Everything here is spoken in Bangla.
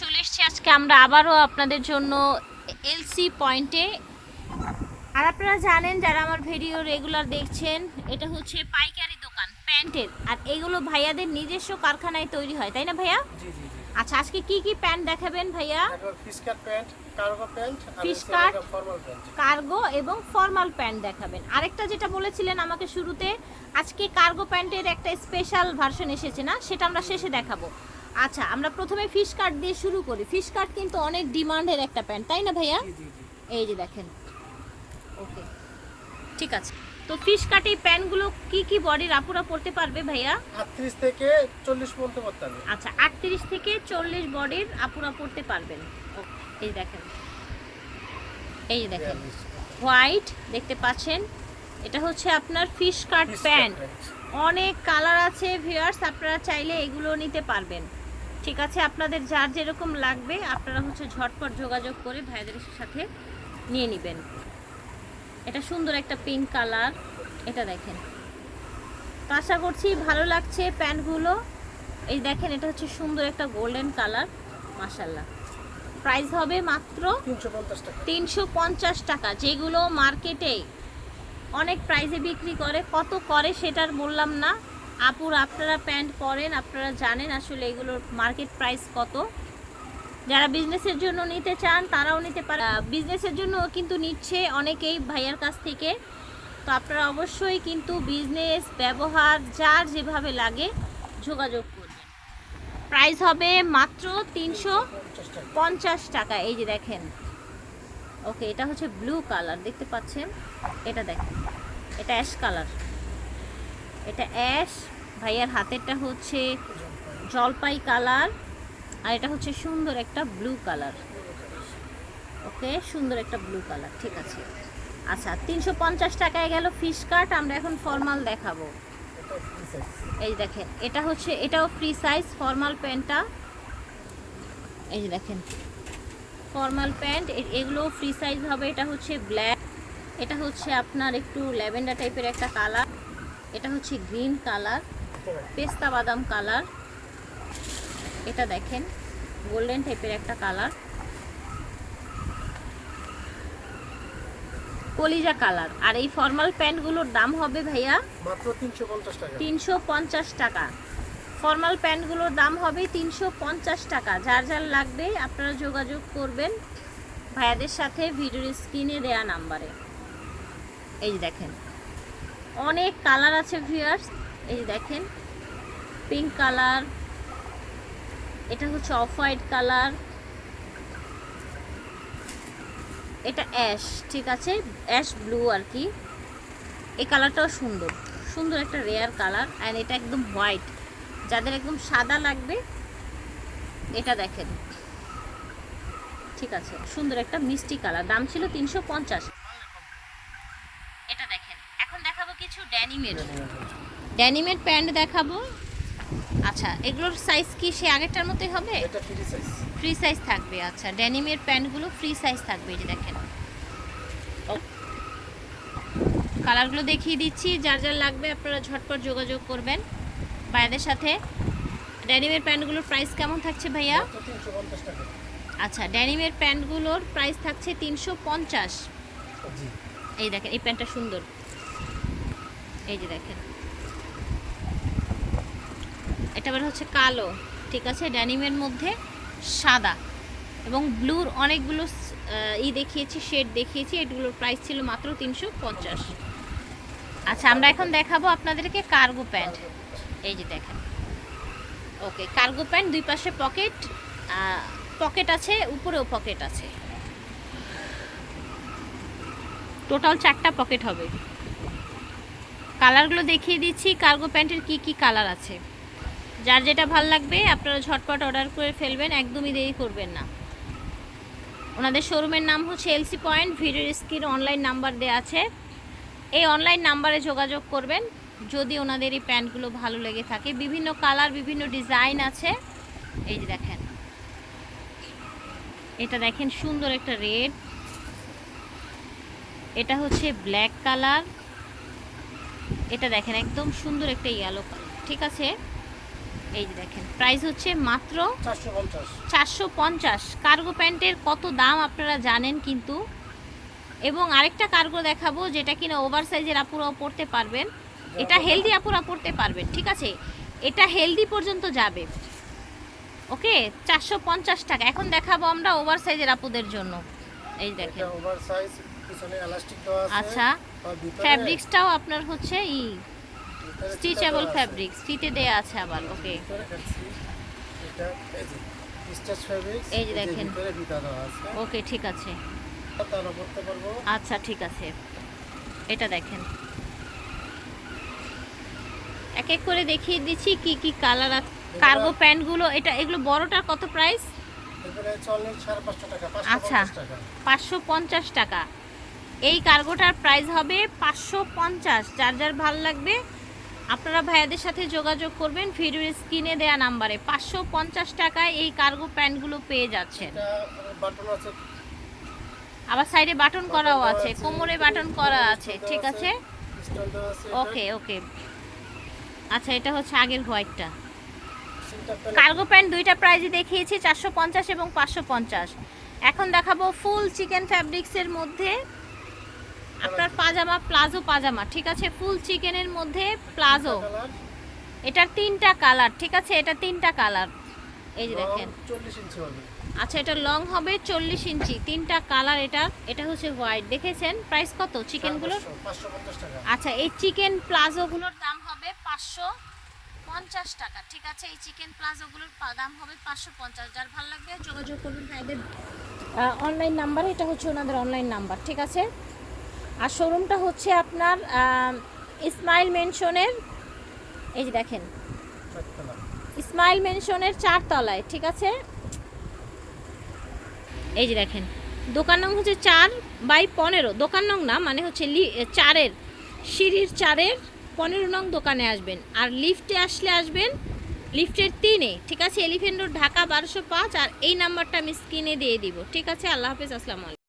চলে এসেছি আজকে আমরা আবারও আপনাদের জন্য এলসি পয়েন্টে। আর আপনারা জানেন যারা আমার ভিডিও রেগুলার দেখছেন এটা হচ্ছে পাইকারি দোকান প্যান্টের। আর এগুলো ভাইয়াদের নিজস্ব কারখানায় তৈরি হয় তাই না ভাইয়া? আচ্ছা আজকে কি কি প্যান্ট দেখাবেন ভাইয়া? কার্গো এবং ফর্মাল প্যান্ট দেখাবেন। আরেকটা যেটা বলেছিলেন আমাকে শুরুতে আজকে কার্গো প্যান্টের একটা স্পেশাল ভার্সন এসেছে না? সেটা আমরা শেষে দেখাবো। আচ্ছা আমরা প্রথমে ফিশ কাট দিয়ে শুরু করি। ফিশ কাট কিন্তু অনেক ডিমান্ডের একটা প্যান্ট তাই না ভাইয়া? এই যে দেখেন। ওকে ঠিক আছে। তো ফিশ কাট এই প্যান্টগুলো কি কি বডির আপুরা পরতে পারবে ভাইয়া? আটত্রিশ থেকে চল্লিশ পর্যন্ত করতে হবে আচ্ছা আটত্রিশ থেকে চল্লিশ বডির আপুরা পরতে পারবেন। এই দেখেন। এই যে দেখেন। হোয়াইট দেখতে পাচ্ছেন? এটা হচ্ছে আপনার ফিশ কাট প্যান্ট অনেক কালার আছে ভিউয়ার্স আপনারা চাইলে এগুলো নিতে পারবেন। ঠিক আছে, আপনাদের যার যেরকম লাগবে, আপনারা হচ্ছে ঝটপট যোগাযোগ করে ভাইদের সাথে নিয়ে নেবেন। এটা সুন্দর একটা পিঙ্ক কালার এটা দেখেন। তো আশা করছি ভালো লাগছে প্যান্টগুলো। এই দেখেন, এটা হচ্ছে সুন্দর একটা গোল্ডেন কালার মাসাল্লাহ প্রাইস হবে মাত্র তিনশো পঞ্চাশ টাকা। যেগুলো মার্কেটে অনেক প্রাইসে বিক্রি করে, কত করে সেটার বললাম না। আপুর আপনারা প্যান্ট পরেন, আপনারা জানেন আসলে এগুলোর মার্কেট প্রাইস কত। যারা বিজনেসের জন্য নিতে চান, তারাও নিতে পারে। বিজনেসের জন্য কিন্তু নিচ্ছে অনেকেই ভাইয়ার কাছ থেকে। তো আপনারা অবশ্যই কিন্তু বিজনেস, ব্যবহার, যার যেভাবে লাগে যোগাযোগ করবেন। প্রাইস হবে মাত্র তিনশো পঞ্চাশ টাকা। এই যে দেখেন। ওকে, এটা হচ্ছে ব্লু কালার, দেখতে পাচ্ছেন? এটা দেখেন। এটা অ্যাশ কালার। এটা অ্যাশ। ভাইয়ার হাতেরটা হচ্ছে জলপাই কালার। আর এটা হচ্ছে সুন্দর একটা ব্লু কালার। ওকে, সুন্দর একটা ব্লু কালার, ঠিক আছে। আচ্ছা তিনশো পঞ্চাশ টাকায় গেল ফিশ কাট। আমরা এখন ফর্মাল দেখাবো। এই দেখেন, এটা হচ্ছে, এটাও ফ্রি সাইজ, ফর্মাল প্যান্টটা। এই দেখেন, ফর্মাল প্যান্ট এগুলো ফ্রি সাইজ হবে। এটা হচ্ছে ব্ল্যাক, এটা হচ্ছে আপনার একটু ল্যাভেন্ডার টাইপের একটা কালার। এটা হচ্ছে গ্রিন কালার পেস্তা বাদাম কালার। এটা দেখেন গোল্ডেন টাইপের একটা কালার। কলিজা কালার। আর এই ফর্মাল প্যান্টগুলোর দাম হবে ভাইয়া মাত্র তিনশো পঞ্চাশ টাকা। টাকা। ফর্মাল প্যান্টগুলোর দাম হবে তিনশো পঞ্চাশ টাকা। যার যার লাগবে আপনারা যোগাযোগ করবেন ভাইয়াদের সাথে ভিডিওর স্ক্রিনে দেয়া নাম্বারে। এই দেখেন। অনেক কালার আছে ভিউয়ার্স এই দেখেন পিঙ্ক কালার, এটা হচ্ছে অফ হোয়াইট কালার। এটা অ্যাশ ঠিক আছে? অ্যাশ ব্লু আর কি। এই কালারটাও সুন্দর। সুন্দর একটা রেয়ার কালার। অ্যান্ড এটা একদম হোয়াইট যাদের একদম সাদা লাগবে, এটা দেখেন। ঠিক আছে? সুন্দর একটা মিষ্টি কালার। দাম ছিল তিনশো পঞ্চাশ। এটা দেখেন। কিছু ড্যানিমের ড্যানিমের প্যান্ট দেখাবো। আচ্ছা এগুলোর সাইজ কি সে আগেরটার মতোই হবে? ফ্রি সাইজ থাকবে আচ্ছা। ড্যানিমের প্যান্টগুলো ফ্রি সাইজ থাকবে এই যে দেখেন। কালারগুলো দেখিয়ে দিচ্ছি যার যার লাগবে আপনারা ঝটপট যোগাযোগ করবেন ভাইয়াদের সাথে। ড্যানিমের প্যান্টগুলোর প্রাইস কেমন থাকছে ভাইয়া? আচ্ছা ড্যানিমের প্যান্টগুলোর প্রাইস থাকছে তিনশো পঞ্চাশ। এই দেখেন এই প্যান্টটা সুন্দর। এই যে দেখেন। এটা আবার হচ্ছে কালো, ঠিক আছে? ড্যানিমের মধ্যে সাদা এবং ব্লুর অনেকগুলো ই দেখিয়েছি, শেড দেখিয়েছি, এগুলোর প্রাইস ছিল মাত্র তিনশো পঞ্চাশ। আচ্ছা আমরা এখন দেখাবো আপনাদেরকে কার্গো প্যান্ট এই যে দেখেন। ওকে কার্গো প্যান্ট দুই পাশে পকেট পকেট আছে, উপরেও পকেট আছে। টোটাল চারটা পকেট হবে। কালারগুলো দেখিয়ে দিচ্ছি। কার্গো প্যান্টের কি কি কালার আছে? যার যেটা ভালো লাগবে, আপনারা ঝটপট অর্ডার করে ফেলবেন, একদমই দেরি করবেন না। ওনাদের শোরুমের নাম হচ্ছে এলসি পয়েন্ট, ভিডিওর স্ক্রিন অনলাইন নাম্বার দেওয়া আছে। এই অনলাইন নাম্বারে যোগাযোগ করবেন, যদি ওনাদের এই প্যান্টগুলো ভালো লেগে থাকে। বিভিন্ন কালার, বিভিন্ন ডিজাইন আছে। এই যে দেখেন। এটা দেখেন সুন্দর একটা রেড। এটা হচ্ছে ব্ল্যাক কালার। এটা দেখেন একদম সুন্দর একটা ইয়েলো কালার ঠিক আছে? এই যে দেখেন প্রাইস হচ্ছে মাত্র চারশো পঞ্চাশ। কার্গো প্যান্টের কত দাম আপনারা জানেন কিন্তু? এবং আরেকটা কার্গো দেখাবো যেটা কিনা ওভার সাইজের আপুরাও পড়তে পারবেন। এটা হেলদি আপুরা পড়তে পারবেন ঠিক আছে? এটা হেলদি পর্যন্ত যাবে। ওকে? চারশো পঞ্চাশ টাকা। এখন দেখাবো আমরা ওভার সাইজের আপুদের জন্য। এই দেখেন। ওভার সাইজ পিছনে এলাস্টিক দেওয়া আছে। আচ্ছা ফ্যাব্রিক্সটাও আপনার হচ্ছে ই স্টিচেবল আছে। ফ্যাব্রিক্স ফিতে দেয়া আছে আবার ওকে এটা এই যে স্টিচ ফ্যাব্রিক্স এই যে দেখেন। আছে। ওকে ঠিক আছে। আচ্ছা ঠিক আছে। এটা দেখেন। এক এক করে দেখিয়ে দিচ্ছি কি কি কালার কার্গো প্যান্টগুলো এটা এগুলো বড়টার কত প্রাইস আচ্ছা। পাঁচশো পঞ্চাশ টাকা। এই কার্গোটার প্রাইস হবে পাঁচশো পঞ্চাশ। যার যার ভালো লাগবে আপনারা ভাইয়াদের সাথে যোগাযোগ করবেন। ভিডিওর স্ক্রিনে দেওয়া নাম্বারে পাঁচশো পঞ্চাশ টাকায় এই কার্গো প্যান্টগুলো পেয়ে যাচ্ছেন। আছে। আবার সাইডে বাটন করাও আছে কোমরে বাটন করা আছে ঠিক আছে। ওকে ওকে আচ্ছা এটা হচ্ছে আগের হোয়াইটটা কার্গো প্যান্ট দুইটা প্রাইজই দেখিয়েছি চারশো পঞ্চাশ এবং পাঁচশো পঞ্চাশ। এখন দেখাবো ফুল চিকেন ফ্যাব্রিক্সের মধ্যে। আপনার পাজামা প্লাজো পাজামা ঠিক আছে? ফুল চিকেনের মধ্যে প্লাজো। এটার তিনটা কালার ঠিক আছে? এটা তিনটা কালার। এই যে দেখেন। চল্লিশ ইঞ্চি হবে। আচ্ছা এটা লং হবে চল্লিশ ইঞ্চি। তিনটা কালার এটা। এটা হচ্ছে হোয়াইট দেখেছেন? প্রাইস কত চিকেনগুলোর? আচ্ছা এই চিকেন প্লাজোগুলোর দাম হবে পাঁচশো পঞ্চাশ টাকা। ঠিক আছে এই চিকেন প্লাজোগুলোর দাম হবে পাঁচশো পঞ্চাশ। যার ভালো লাগবে যোগাযোগ করুন ভাইদের অনলাইন নাম্বার এটা হচ্ছে ওনাদের অনলাইন নাম্বার ঠিক আছে? আর শোরুমটা হচ্ছে আপনার ইসমাইল মেনশনের এই যে দেখেন ইসমাইল মেনশনের চারতলায়, ঠিক আছে? এই যে দেখেন, দোকান নং হচ্ছে চার বাই পনেরো, দোকান নং না মানে হচ্ছে লি- চারের, সিঁড়ির চারের পনেরো নং দোকানে আসবেন। আর লিফটে আসলে আসবেন, লিফটের তিনে, ঠিক আছে? এলিফেন্ট রোড ঢাকা বারোশো পাঁচ, আর এই নাম্বারটা আমি স্ক্রিনে দিয়ে দিব, ঠিক আছে? আল্লাহ হাফিজ, আসসালামু আলাইকুম।